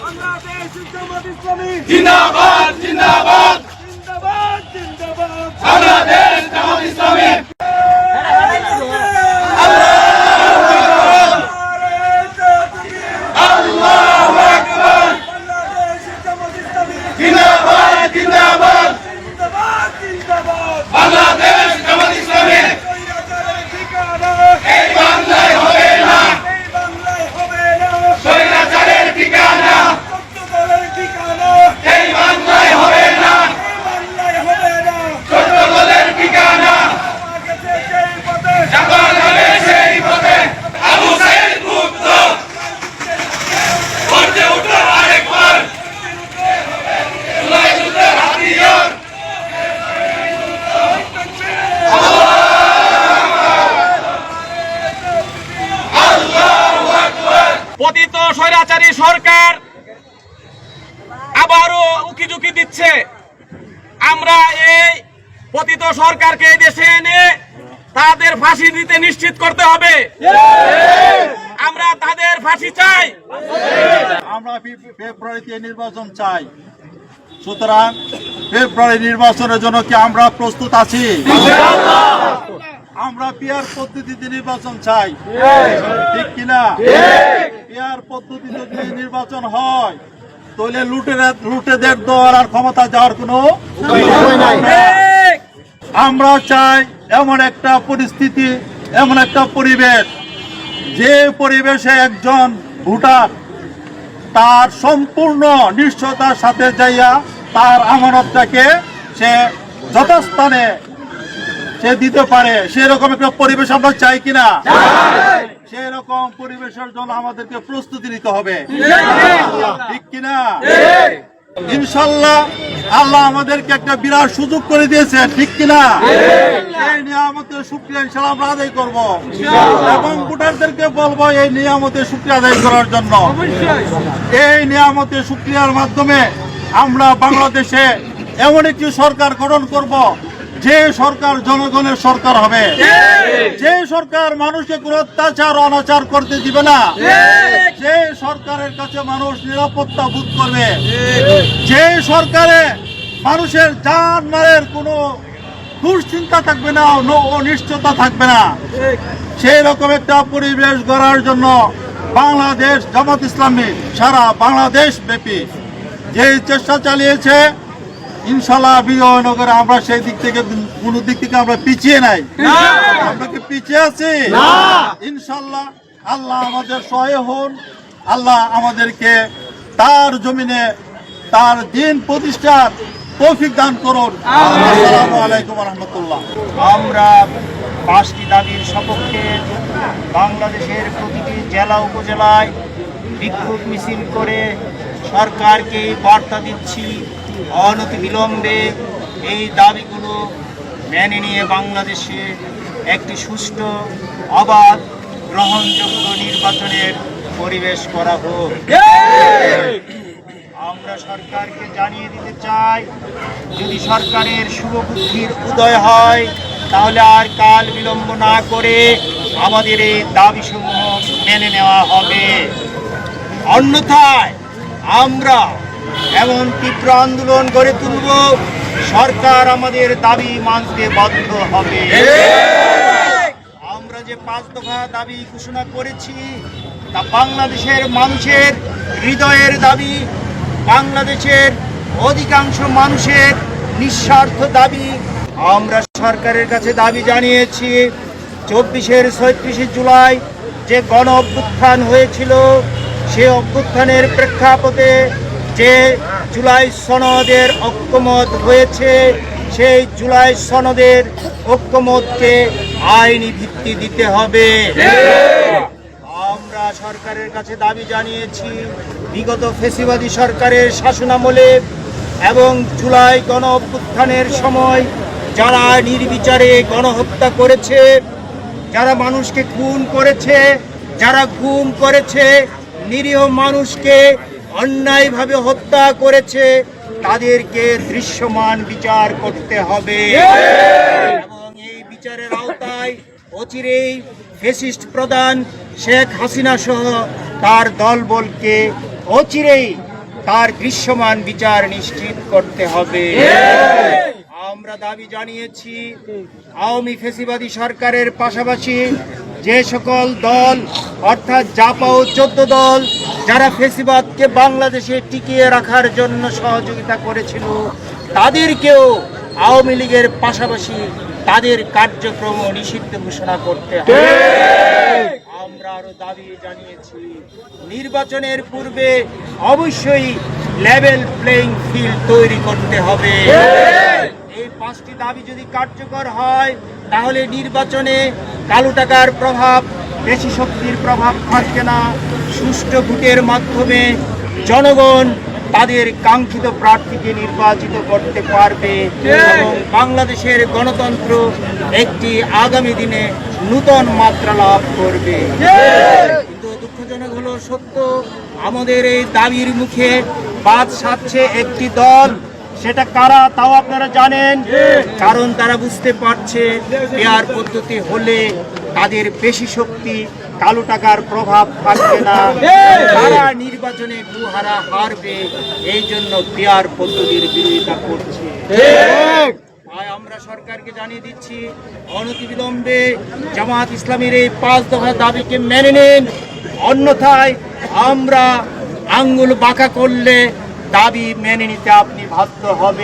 বাংলাদেশ জামাত ইসলামী জিন্দাবাদ জিন্দাবাদ জিন্দাবাদ জিন্দাবাদ বাংলাদেশ জামাত ইসলামী আল্লাহু আকবার বাংলাদেশ জামাত ইসলামী জিন্দাবাদ জিন্দাবাদ জিন্দাবাদ জিন্দাবাদ বাংলাদেশ জামাত ইসলামী স্বৈরাচারের ঠিকানা এই বাংলায় হবে না এই বাংলায় হবে না স্বৈরাচারের ঠিকানা চট্টগ্রামের ঠিকানা এই বাংলায় হবে না এই বাংলায় হবে না চট্টগ্রামের ঠিকানা পাওয়া গেছে সেই পথে যখন হবে সেই পথে আবু সাইদ মুক্ত গর্জে উঠল আরেকবার জুলাই যুদ্ধের হাতিয়ার পতিত স্বৈরাচারী সরকার আবারও দিচ্ছে আমরা এই পতিত সরকারকে এই দেশে এনে তাদের ফাঁসি দিতে নিশ্চিত করতে হবে। আমরা তাদের ফাঁসি চাই। আমরা ফেব্রুয়ারিতে নির্বাচন চাই। সুতরাং ফেব্রুয়ারি নির্বাচনের জন্য কি আমরা প্রস্তুত আছি? আমরা পিয়ার পদ্ধতিতে নির্বাচন চাই। ঠিক কিনা? পিয়ার পদ্ধতিতে যদি নির্বাচন হয় তাহলে লুটেদের আর ক্ষমতা যাওয়ার কোনো আমরা চাই এমন একটা পরিস্থিতি, এমন একটা পরিবেশ, যে পরিবেশে একজন ভোটার তার সম্পূর্ণ নিশ্চয়তার সাথে যাইয়া তার আমানতটাকে সে যথাস্থানে সে দিতে পারে। সেরকম একটা পরিবেশ আমরা চাই কিনা? সেরকম পরিবেশের জন্য আমাদেরকে প্রস্তুতি নিতে হবে। ঠিক কিনা? ইনশাল্লাহ আল্লাহ আমাদেরকে একটা বিরাট সুযোগ করে দিয়েছে ঠিক কিনা? এই নিয়ামতের শুক্রিয়া ইনশাল্লাহ আমরা আদায় করব। এবং ভোটারদেরকে বলব এই নিয়ামতের শুক্রিয়া আদায় করার জন্য। এই নিয়ামতের শুক্রিয়ার মাধ্যমে আমরা বাংলাদেশে এমন একটি সরকার গঠন করব যে সরকার জনগণের সরকার হবে, যে সরকার মানুষকে কোনো অত্যাচার অনাচার করতে দিবে না, যে সরকারের কাছে মানুষ নিরাপত্তা বোধ করবে, যে সরকারে মানুষের জান মারের কোনো দুশ্চিন্তা থাকবে ন- অনিশ্চয়তা থাকবে না। সেই রকম একটা পরিবেশ গড়ার জন্য বাংলাদেশ জামাত ইসলামী সারা বাংলাদেশ ব্যাপী যে চেষ্টা চালিয়েছে ইনশাল্লাহ বিজয়নগরে আমরা সেই দিক থেকে কোন দিক থেকে আমরা পিছিয়ে নাই। আমরা কি পিছিয়ে আছি? ইনশাল্লাহ আল্লাহ আমাদের সহায় হন। আল্লাহ আমাদেরকে তার জমিনে তার দিন প্রতিষ্ঠার তৌফিক দান করুন। আসসালামু আলাইকুম রহমতুল্লাহ আমরা পাঁচটি দাবির সপক্ষে বাংলাদেশের প্রতিটি জেলা উপজেলায় বিক্ষোভ মিছিল করে সরকারকে বার্তা দিচ্ছি। অনতি বিলম্বে এই দাবিগুলো মেনে নিয়ে বাংলাদেশে একটি সুষ্ঠু অবাধ গ্রহণযোগ্য নির্বাচনের পরিবেশ করা হোক। আমরা সরকারকে জানিয়ে দিতে চাই, যদি সরকারের শুভবুদ্ধির উদয় হয়, তাহলে আর কাল বিলম্ব না করে আমাদের এই দাবিসমূহ মেনে নেওয়া হবে। অন্যথায় আমরা এমন তীব্র আন্দোলন গড়ে তুলব, সরকার আমাদের দাবি মানতে বাধ্য হবে। আমরা যে পাঁচ দফা দাবি ঘোষণা করেছি, তা বাংলাদেশের মানুষের হৃদয়ের দাবি, বাংলাদেশের অধিকাংশ মানুষের নিঃস্বার্থ দাবি। আমরা সরকারের কাছে দাবি জানিয়েছি, চব্বিশের ছয়ত্রিশে জুলাই যে গণ অভ্যুত্থান হয়েছিল, সে অভ্যুত্থানের প্রেক্ষাপটে যে জুলাই সনদের ঐক্যমত হয়েছে, সেই জুলাই সনদের ঐক্যমতকে আইনি ভিত্তি দিতে হবে। আমরা সরকারের কাছে দাবি জানিয়েছি, বিগত ফেসিবাদী সরকারের শাসনামলে এবং জুলাই গণ অভ্যুত্থানের সময় যারা নির্বিচারে গণহত্যা করেছে, যারা মানুষকে খুন করেছে, যারা গুম করেছে, নিরীহ মানুষকে অন্যায়ভাবে হত্যা করেছে, তাদেরকে দৃশ্যমান বিচার করতে হবে। এবং এই বিচারের আওতায় অচিরেই ফেসিস্ট প্রধান শেখ হাসিনা সহ তার দলবলকে অচিরেই তার দৃশ্যমান বিচার নিশ্চিত করতে হবে। আমরা দাবি জানিয়েছি, আওয়ামী ফেসিবাদী সরকারের পাশাপাশি যে সকল দল, অর্থাৎ জাপা ও চোদ্দ দল, যারা ফেসিবাদকে বাংলাদেশে টিকিয়ে রাখার জন্য সহযোগিতা করেছিল, তাদেরকেও আওয়ামী লীগের পাশাপাশি তাদের কার্যক্রম নিষিদ্ধ ঘোষণা করতে হবে। আমরা আরও দাবি জানিয়েছি, নির্বাচনের পূর্বে অবশ্যই লেভেল প্লেইং ফিল্ড তৈরি করতে হবে। এই পাঁচটি দাবি যদি কার্যকর হয় তাহলে নির্বাচনে কালো টাকার প্রভাব বেশি শক্তির প্রভাব থাকবে না। সুষ্ঠু ভোটের মাধ্যমে জনগণ তাদের কাঙ্ক্ষিত প্রার্থীকে নির্বাচিত করতে পারবে এবং বাংলাদেশের গণতন্ত্র একটি আগামী দিনে নূতন মাত্রা লাভ করবে। কিন্তু দুঃখজনক হলো সত্য আমাদের এই দাবির মুখে বাদ সাধছে একটি দল। সেটা কারা, তাও আপনারা জানেন। কারণ তারা বুঝতে পারছে, পেয়ার পদ্ধতি হলে তাদের বেশি শক্তি, কালো টাকার প্রভাব থাকবে না। তারা নির্বাচনে গুহারা হারবে, এই জন্য পেয়ার পদ্ধতির বিরোধিতা করছে। তাই আমরা সরকারকে জানিয়ে দিচ্ছি, অনতিবিলম্বে জামাত ইসলামের এই পাঁচ দফা দাবিকে মেনে নিন। অন্যথায় আমরা আঙ্গুল বাঁকা করলে দাবি মেনে নিতে আপনি বাধ্য হবে।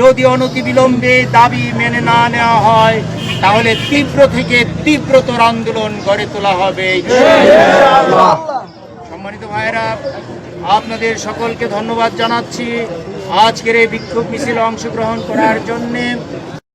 যদি অনতিবিলম্বে দাবি মেনে না নেওয়া হয়, তাহলে তীব্র থেকে তীব্রতর আন্দোলন গড়ে তোলা হবে। সম্মানিত ভাইরা আপনাদের সকলকে ধন্যবাদ জানাচ্ছি। আজকের এই বিক্ষোভ মিছিলে অংশগ্রহণ করার জন্যে